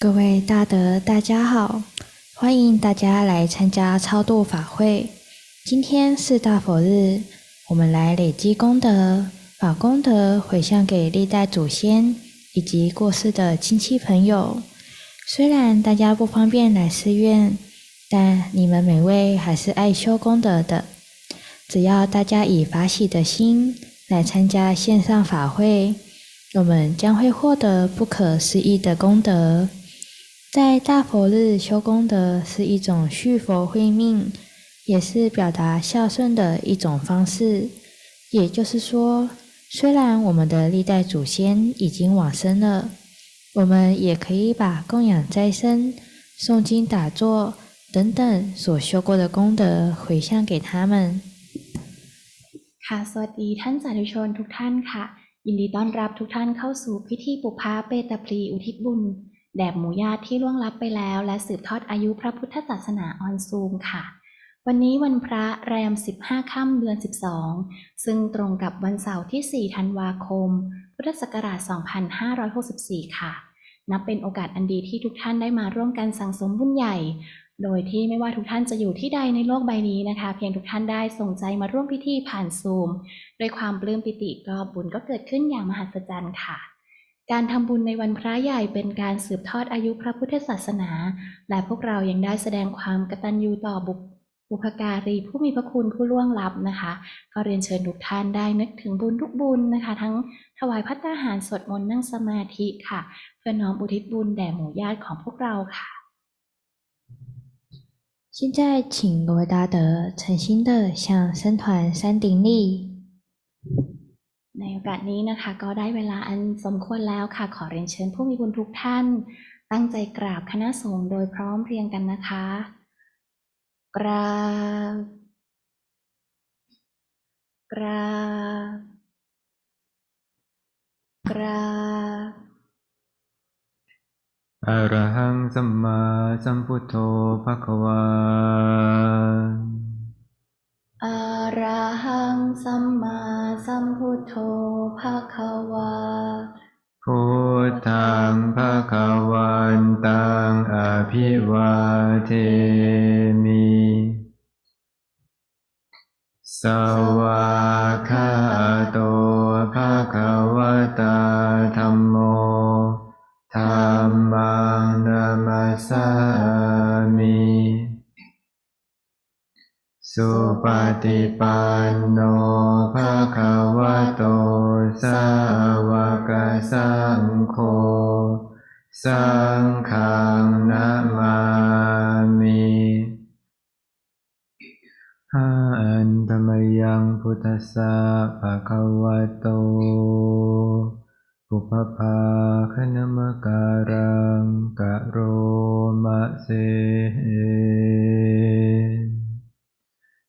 各位大德，大家好，欢迎大家来参加超度法会。今天是大佛日，我们来累积功德，把功德回向给历代祖先以及过世的亲戚朋友。虽然大家不方便来寺院，但你们每位还是爱修功德的。只要大家以法喜的心来参加线上法会，我们将会获得不可思议的功德。在大佛日修功德是一种续佛慧命，也是表达孝顺的一种方式。也就是说，虽然我们的历代祖先已经往生了，我们也可以把供养斋生、诵经打坐等等所修过的功德回向给他们。 ค่ะสวัสดีท่านสาธุชนทุกท่านค่ะ ยินดีต้อนรับทุกท่านเข้าสู่พิธีปุพพาเปตพลีอุทิศบุญ แด่หมู่ญาติที่ล่วงลับไปแล้ว และสืบทอดอายุพระพุทธศาสนาออนซูมค่ะ วันนี้วันพระแรม 15 ค่ำเดือน 12 ซึ่งตรงกับวันเสาร์ที่ 4 ธันวาคม พุทธศักราช 2564 ค่ะ นับเป็นโอกาสอันดีที่ทุกท่านได้มาร่วมกันสั่งสมบุญใหญ่ โดยที่ไม่ว่าทุกท่านจะอยู่ที่ใดในโลกใบนี้นะคะ เพียงทุกท่านได้ส่งใจมาร่วมพิธีผ่านซูมด้วยความปลื้มปิติก็บุญก็เกิดขึ้นอย่างมหัศจรรย์ค่ะ การทำบุญในวันพระใหญ่เป็นการสืบทอดอายุพระพุทธศาสนา และพวกเรายังได้แสดงความกตัญญูต่อบุพบุพการีผู้มีพระคุณผู้ล่วงลับนะคะ ก็เรียนเชิญทุกท่านได้นึกถึงบุญทุกบุญนะคะ ทั้งถวายพัตตาหารสวดมนต์นั่งสมาธิค่ะ เพื่อน้อมอุทิศบุญแด่หมู่ญาติของพวกเราค่ะ 现在，请各位大德诚心的向僧团山顶礼。 ในโอกาสนี้นะคะก็ได้เวลาอันสมควรแล้วค่ะ ขอเรียนเชิญผู้มีบุญทุกท่าน ตั้งใจกราบคณะสงฆ์โดยพร้อมเพรียงกันนะคะ กราบ กราบ กราบอรหังสัมมาสัมพุทโธภะคะวาอะระ งสัมมาสัมพุทโธภะคะวาพุทธังภะคะวันตังอภิวาเทมิสวาคา สุปฏิปันโนภะคะวะโต สาวกสังโฆ สังฆังนะมามิหันธรรมยังพุทธสะภะคะวะโตปุพพภาคณมการังกะโรมะเส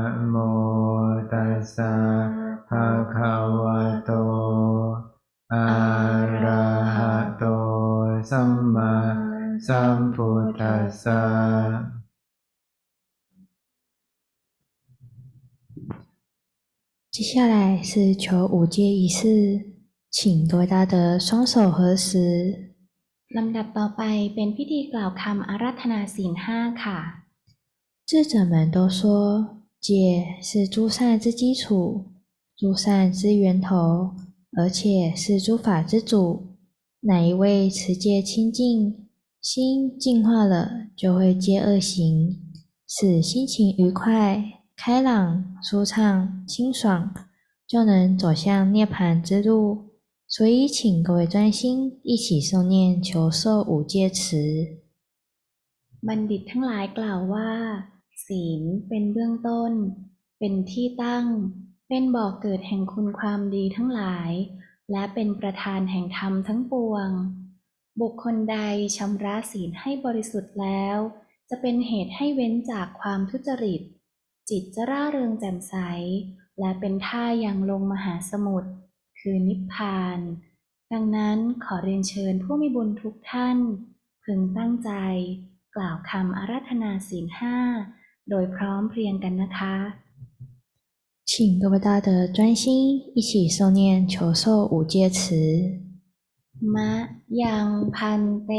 โม สสะภะคะวะโต อะระหะโต สัมมาสัมพุทธัสสะ 接下来是求五戒仪式，请各位大德双手合十， ลำดับต่อไปเป็นพิธีกล่าวคำอาราธนาศีลห้าค่ะ 智者们都说， 戒是诸善之基础，诸善之源头，而且是诸法之主。哪一位持戒清净，心净化了，就会戒恶行，使心情愉快、开朗、舒畅、清爽，就能走向涅槃之路。所以，请各位专心一起诵念求受五戒词。 บัณฑิตทั้งหลายกล่าวว่า ศีลเป็นเบื้องต้น เป็นที่ตั้ง เป็นบ่อกเกิดแห่งคุณความดีทั้งหลาย และเป็นประธานแห่งธรรมทั้งปวง บุคคลใดชำระศีลให้บริสุทธิ์แล้ว จะเป็นเหตุให้เว้นจากความทุจริต จิตจะร่าเริงแจ่มใส และเป็นท่ายังลงมหาสมุทรคือนิพพาน ดังนั้นขอเรียนเชิญผู้มีบุญทุกท่าน พึงตั้งใจ กล่าวคำอาราธนาศีลห้า โดยพร้อมเพรียงกันนะคะ 请各位大德专心一起诵念求受五戒词。 มะยังพันเต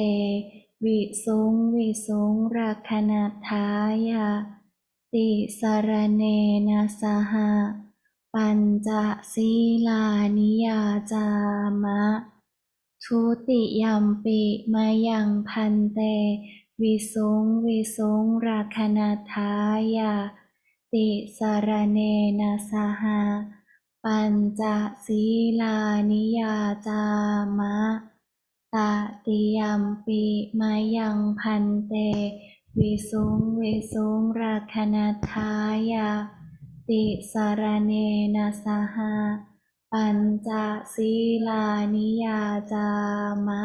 วิสุงวิสุงรักขณทายาติสารเนนะสหะปัญจศีลานิยาจามะ ทุติยัมปิมายังพันเต วิสงวิสงรักขณทายา ติสารเนนะสหะปัญจศีลานิยาจามะตติยัมปิมายังพันเต วิสงวิสงรักขณทายา ติสารเนนะสหะปัญจศีลานิยาจามะ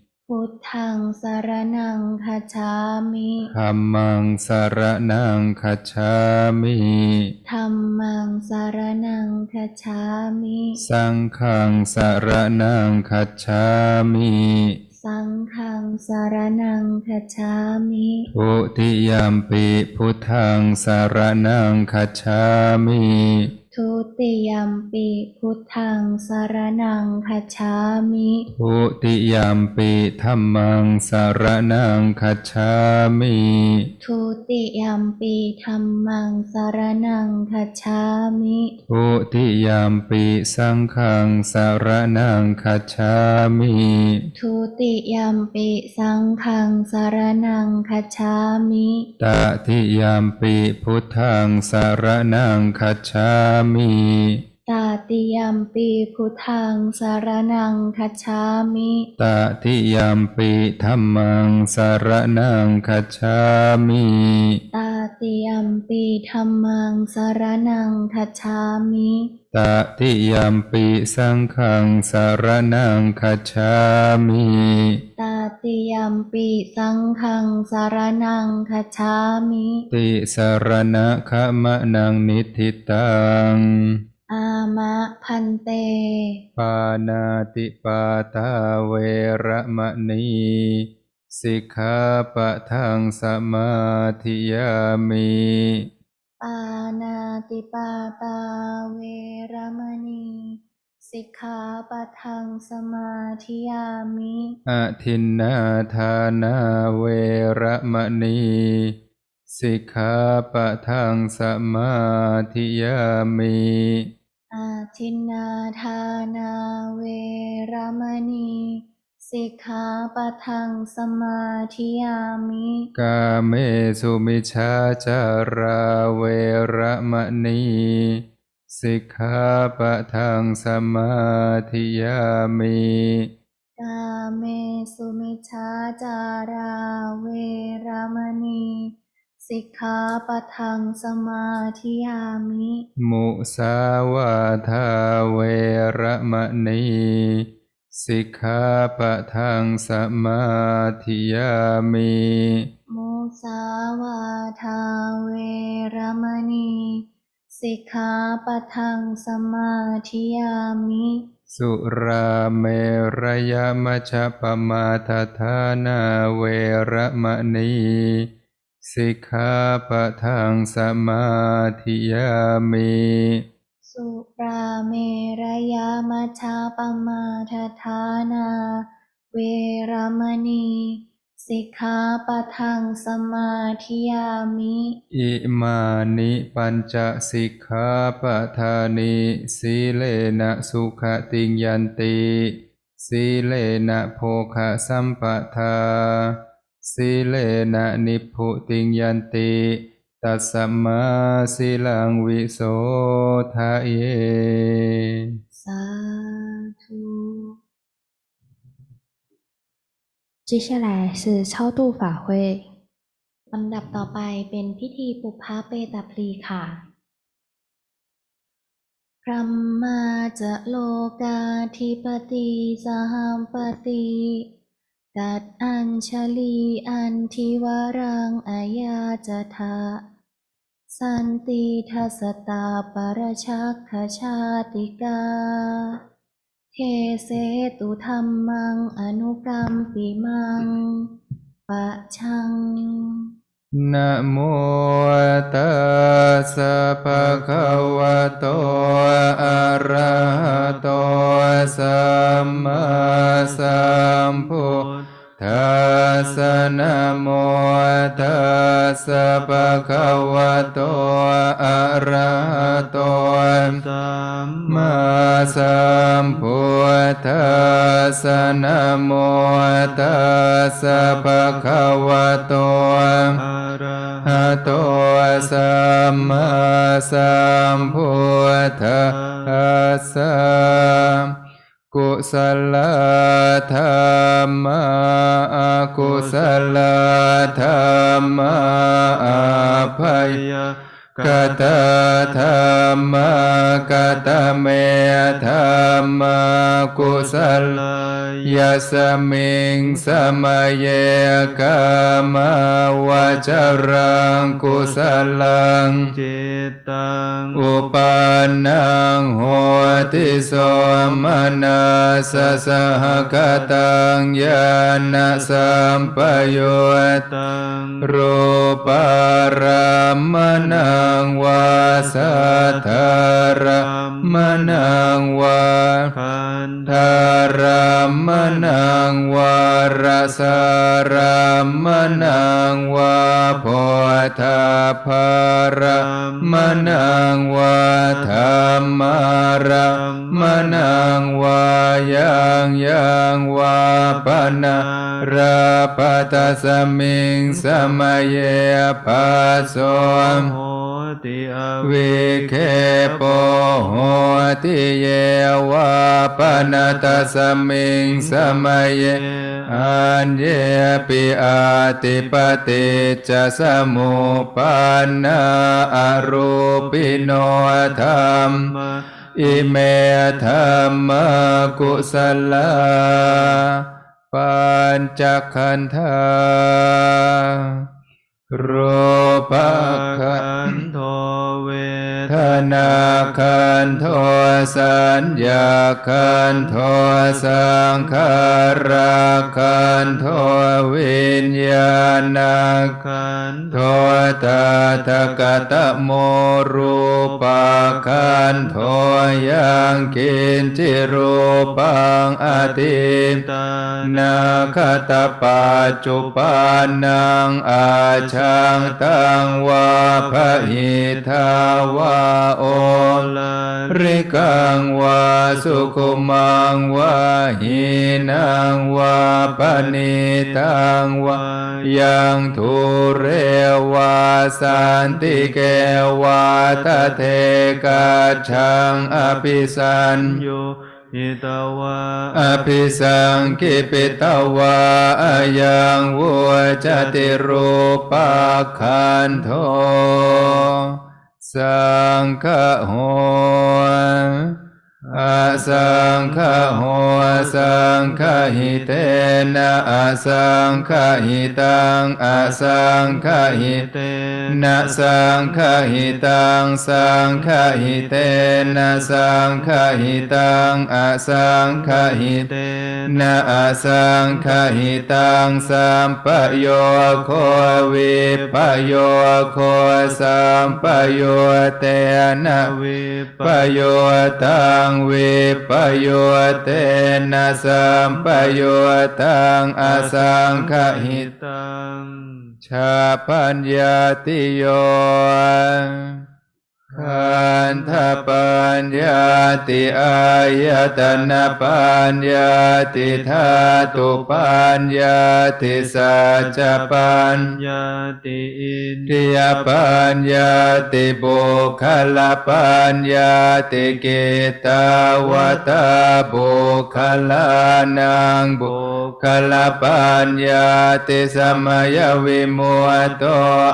พุทธังสารนังคัจฉามิธัมมังสารนังคัจฉามิธัมมังสารนังคัจฉามิ สังฆังสารนังคัจฉามิ สังฆังสารนังคัจฉามิทุติยมปิพุทธังสารนังคัจฉามิ ทุติยัมปิพุทธังสารนังคัจฉามิทุติยมปิธัมมังสารนังคัจฉามิทุติยัมปิธัมมังสารนังคัจฉามิทุติยมปิสังฆังสารนังคัจฉามิทุติยัมปิสังฆังสารนังคัจฉามิตติยมปิพุทธังสารนังคัจฉามิ ตาติยัมปิพุทธังสารนังคัจฉามิตติยมปิธัมมังสารนังคัจฉามิตาติยัมปิธัมมังสารนังคัจฉามิตติยมปิสังฆังสารนังคัจฉามิตาติยัมปิสังฆังสารนังคัจฉามิ ติสารณะขมะนังนิทิตัง อามะพันเต ปานาติปาตาเวระมณีสิกขาปะทังสมาธิยามิปานาติปาตาเวรมณีสิกขาปะทังสมาธิยามิอทินนาทานาเวระมณีสิกขาปะทังสมาธิยามิ อาทินนาทานาเวรมณี สิกขาปะทังสมาธิยามิกาเมสุมิชาจาราเวระมณีสิกขาปะทังสมาธิยามิกาเมสุมิชฌาจาราเวรมณี สิกขาปะทังสมาธิยามิ มุสาวาทาเวระมณีสิกขาปะทังสมาธิยามิมุสาวาทาเวรมณีสิกขาปะทังสมาธิยามิ สุราเมรยมัชฌปมาทฐานาเวระมณี สิกขาปะทังสมาธิยามิสุราเมรยามัชฌาปมาทฐานา เวรมณีสิกขาปะทังสมาธิยามิ อิมานิปัญจสิกขาปทานิสีเลนะสุขติงยันติสีเลนะโภคะสัมปทา สีเลนะนิพพุติงยันติตัสสมมาสีลังวิโสทะเย สาธุ 接下来是超度法会。 ลำดับต่อไปเป็นพิธีปุพพะเปตาพลีค่ะพระมาจะโลกาธิปติสหัมปติ กัดอัญชลีอันทิวรังอายาจทะสันติทัสตาปรชักขชาติกา เทเสตุธรรมังอนุกรรมปิมัง ปะชังนะโมตัสสะภะคะวะโตอะระหะ สมิงสมัยเยกามาวาจารังกุศลังจิตตังอุปานังโหติโสมนัสสะหกตังยานะสัมปยุตตังรูปารามนังวาสัทธารามนังวาขันธทารามนังงวารสารามนังวาโพธาภารามนังวาธรรมารามนังวายังยังวาปนาราปตสมิงสมัยเยปัสโสติวิเคปโหติเยวาปนาตสมิงสมัยเยอันเยปิอาติปติจะสมุปันนาอรูปิโนธรรมอิเมธรรมกุศลาปัญจขันธารูปปะขันโทเว ธนาคันโทสัญญาคันโทสังขาราคันโทวิญญาณขันโทตาทกตะโมรูปาคันโทยังกินจิรูปังอติตัง นาคตปัจจุปานังอาชังตังวาพหิทาวาโอลาริกังวาสุขุมังวาหินังวาปณิตังวายังทุเรวาสันติเกวาตเทกาชังอภิสันโย หิตาวะอภิสังคิปิตาวาอายังวัวจติรูปาคันโทสังฆโห อาสังฆโหสังฆหิเตนะอาสังฆหิตังอาสังฆหิเตนะสังฆหิตังสังฆหิเตนะสังฆหิตังอาสังฆหิเต นะอาสังคหิตังสัมปโยโควิปโยโคสัมปโยเตนะวิปปโยตังวิปโยเตนะสัมปโยตังอาสังคหิตังชาปัญญาติโย ขันธปัญญาติอายตนะปัญญาติธาตุปัญญาติสัจปัญญาติอินทิยปัญญาติบุคลปัญญาติกิตาวตาบุคลานังบุคลปัญญาติสมยวิมุตโต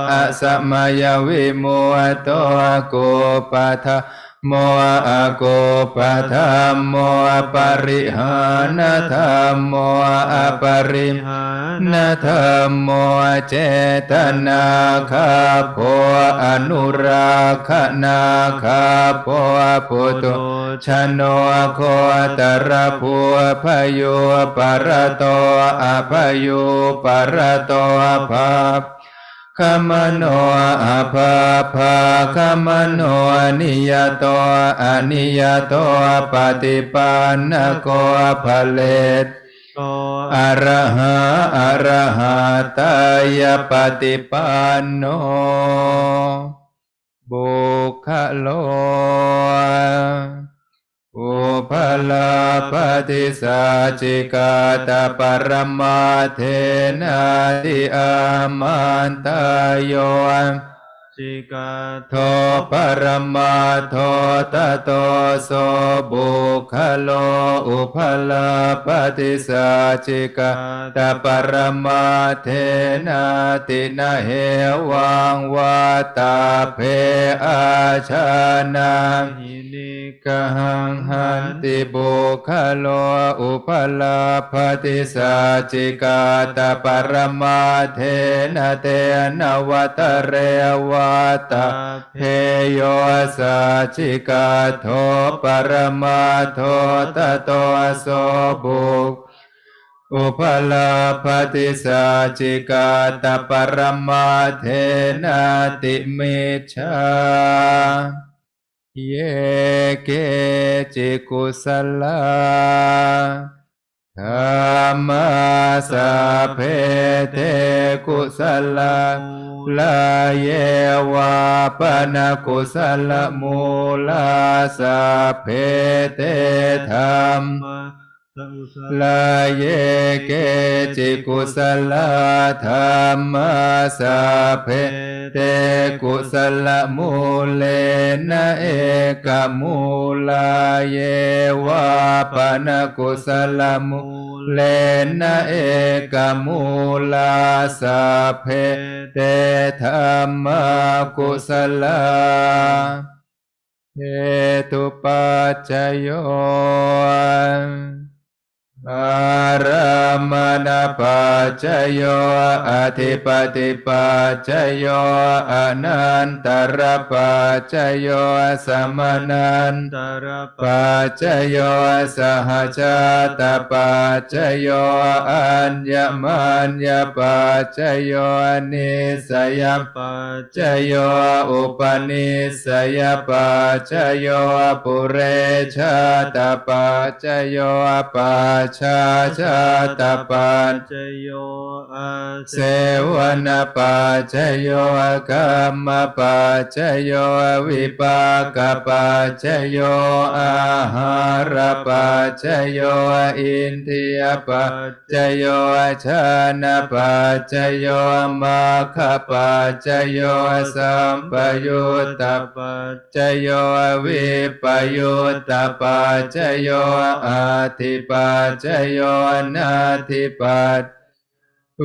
อะสมยวิมุตโตกุปัฏฐโมอะกุปัฏฐโมปริหานธรรมโมอปริหานธรรมโมเจตนาคาโพอนุราคนาคาโพปุตุชโนโคตรภูพโยปรโตอภโยปรโตภา ขมโนอาภาภาขมโนนิยโตอนิยโตปฏิปันนโกภเลตโตอระหะอระหะตายปฏิปันโนบุคโล อุปลาปฏิสัจิกาตาปรมาเทนาติอามันตายโย จิกาโทปรมาโทตโตโสบุคโลอุพลาปฏิสัจจิกาตปรมาเทนาตินะเหวังวาตาเพอาชานังหินิกหังหันติบุคโลอุปลาภติสัจจิกาตปรมาเทนะเตนวัตเรวาตาเพโยสัจจิกาโทปรมาโทตโตโสบุคอุปลาภติสัจจิกาตปรมาเทนาติมิชฌาเยเกจิกุสลาธรรมาสาเพเทกุสลา ลาเยวาปนากุสลมูลาสาเพเตธรรมลาเยเกจิกุสลาธรรมาสาเพเตกุสลมูเลนะเอกมูลาเยวาปนกุสลมูเลนะเอกมูลาสาเพ ตธรรมกุศลาเหตุปัจจโย อารามณปัจจโยอธิปติปัจจโยอนันตรปัจจโยสมนันตรปะปัจจโยสหชาตปัจจโยอัญญมัญญปัจจโยนิสยปัจจโยอุปนิสยปัจจโยปุเรชาตปัจจโยปัจชาชาตปัจจโยอาเสวนปัจจโยกรรมปัจจโยวิปากปัจจโยอาหารปัจจโยอินทรียปัจจโยชานะปัจจโยมาคปัจจโยสัมปยุตตปัจจโยวิปยุตตปัจจโยอาทิปัจจโยนาทิปัจ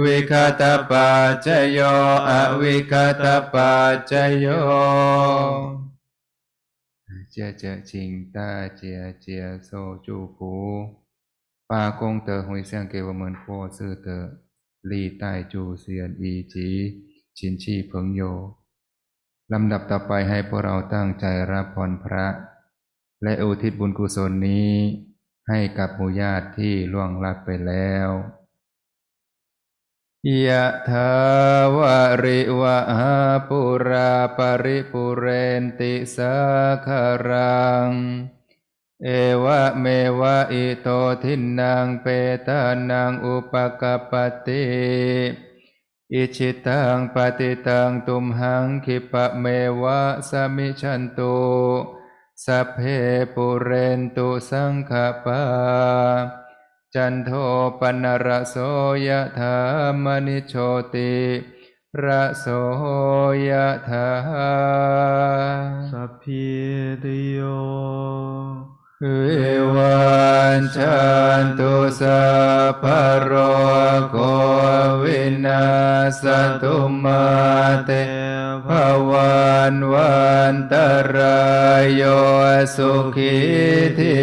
วิคตปัจโยอวิคตปัจโยเจเจจิงตาเจียเจียโซจูผูปากงเตอหวยเสียงเกวเมือนโคซื่อเตอลี่ใต้จูเซียนอีจีชินชีเพิงโยลำดับต่อไปให้พวกเราตั้งใจรับพรพระ และอุทิศบุญกุศลนี้ ให้กับหมู่ญาติที่ล่วงลับไปแล้วยะถาวาริวะหาปุราปริปุเรนติสาคารัง เอวะเมวะอิโตทินังเปตานังอุปกปปติอิชิตังปฏิตังตุมหังคิปะเมวะสมิชันตุ สัพเพปุเรนตุสังขปาจันโทปนรโสยถามณิโชติระโสยถาสัพพิติโยวิวันชันตุสัพพะโรโควินาสตุมาเต ภวันวันตรายโยสุขีที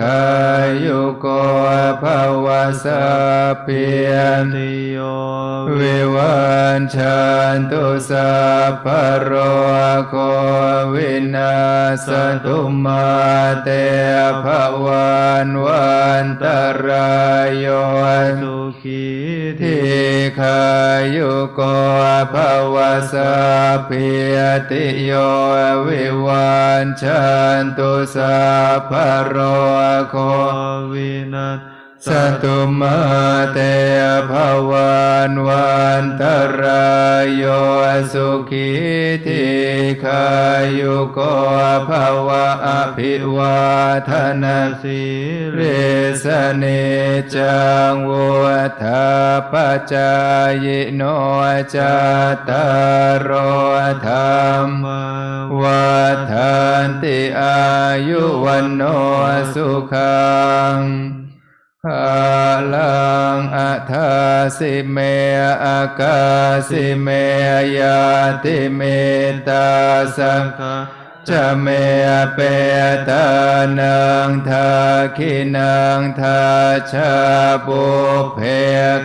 ขายุโกภวสเพียนติโยวิวันชันตุสัพพะโรโควินาสตุมาเตภวันวันตรายโยสุ ขีทิขายุโกภวสัพพิยติโยวิวันชันตุสัพพะโรโควินัส สตุมาเตภวันวันตรายโยสุขีทีขายุโกภวะอภิวาทนาสีเรสเนจังวุฒาปจายโนจตารโธรรมวัฏันติอายุวันโนสุขัง ลังอัทาสิเมอากาสิเมยาติเมตาสังฆา จะเมเปตานังทาคินังทาชาบุเพ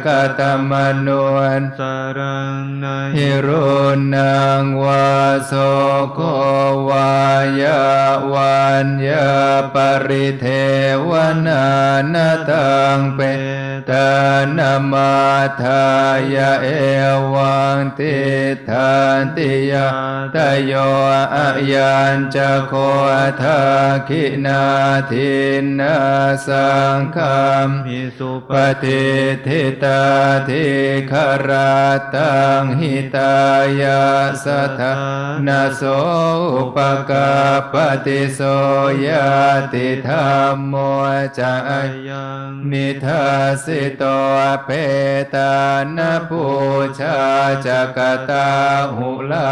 กตมนวนสารังนายหิรุนังวาโสโกวายาวันยาปริเทวนานาตังเปตานามาทายาเอวังติทานติยาตโยอายัญจะโคทาคินาทินนาสังคมมิสุปฏิทิตาทิคาราตังหิตายาสทานาโสอุปกาปฏิโสยติธรรมโมจะยังนิทัสิโตเปตานปูชาจักตาหุลา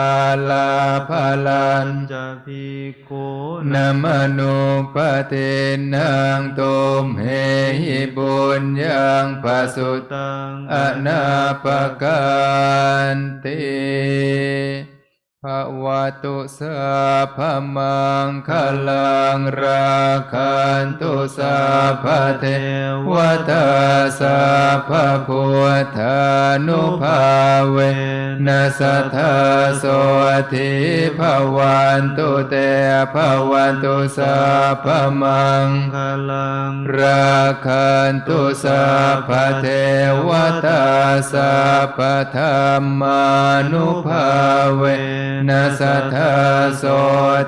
ลาภลันจะพิโกนมนุปตินังตุมเหหิบุญยังปสุตังอนาปกันติ ภวตุสัพพมังคลังราคันตุสัพพเทวตาสัพพพุทธานุภาเวนัสทาโสทิภวันตุเตภวันตุสัพพมังคลัง ราคันตุสัพเทวตาสัพธรรมานุภาเวนัสทาโส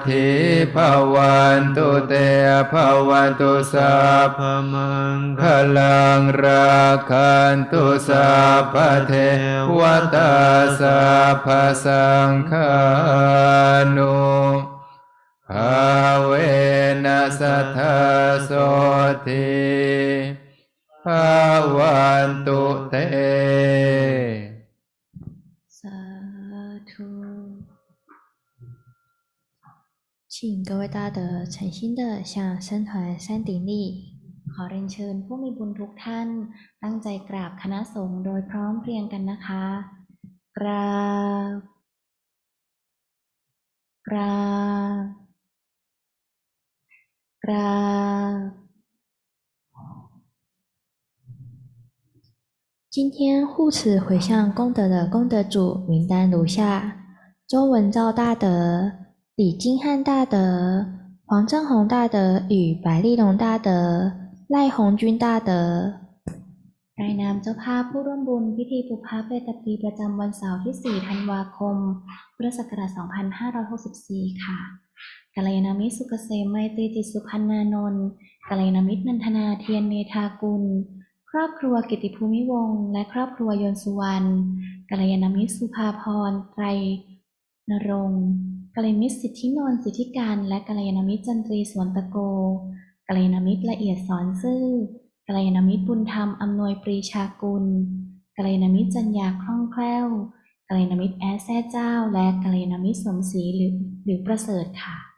ทิภวันตุเตภวันตุสัพมังพลังราคันตุสัพเทวตาสัพพสังฆานุ ภาเวนัสทธาโสทิภาวันตุเต สาธุ 请各位大德诚心的向僧团山顶立。 ขอเรียนเชิญผู้มีบุญทุกท่าน ตั้งใจกราบคณะสงฆ์โดยพร้อมเพรียงกันนะคะ กราบ กราบ กราบ 今天护持回向功德的功德主名单如下：周文照大德、李金汉大德、黄正宏大德与白丽龙大德、 赖红军大德， รายนามเจ้าภาพผู้ร่วมบุญพิธีปุพพาเปตปรีประจำวันเสาร์ที่ 4 ธันวาคม พุทธศักราช 2564 ค่ะ กัลยาณมิตรสุกเกษมไมตรีจิตสุพันนานนท์กัลยาณมิตรนันทนาเทียนเมธากุล ครอบครัวกิติภูมิวงศ์และครอบครัวยนสุวรรณกัลยาณมิตรสุภาพรไตรนรงค์กัลยาณมิตรสิทธินนท์สิทธิการ และกัลยาณมิตรจันทรีสวนตะโกกัลยาณมิตรละเอียดสอนซื่อกัลยาณมิตรบุญธรรมอำนวยปรีชากุลกัลยาณมิตรจัญญาคล่องแคล่วกัลยาณมิตรแอแซ่เจ้า และกัลยาณมิตรสมศรีหรือหรือประเสริฐค่ะ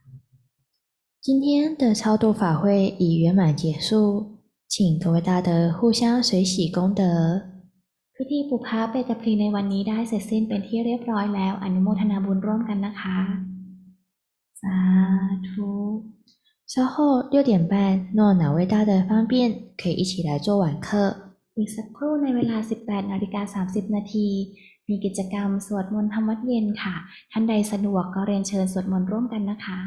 今天的超度法会已圆满结束，请各位大德互相随喜功德。 พิธีปุพพาเปตพลีในวันนี้ได้เสร็จสิ้นเป็นที่เรียบร้อยแล้ว อนุโมทนาบุญร่วมกันนะคะ สาธุ 稍后六点半，若哪位大德方便，可以一起来做晚课。 อีกสักครู่ในเวลา 18นาฬิกา30 นาที มีกิจกรรมสวดมนต์ทำวัดเย็นค่ะ ท่านใดสะดวกก็เรียนเชิญสวดมนต์ร่วมกันนะคะ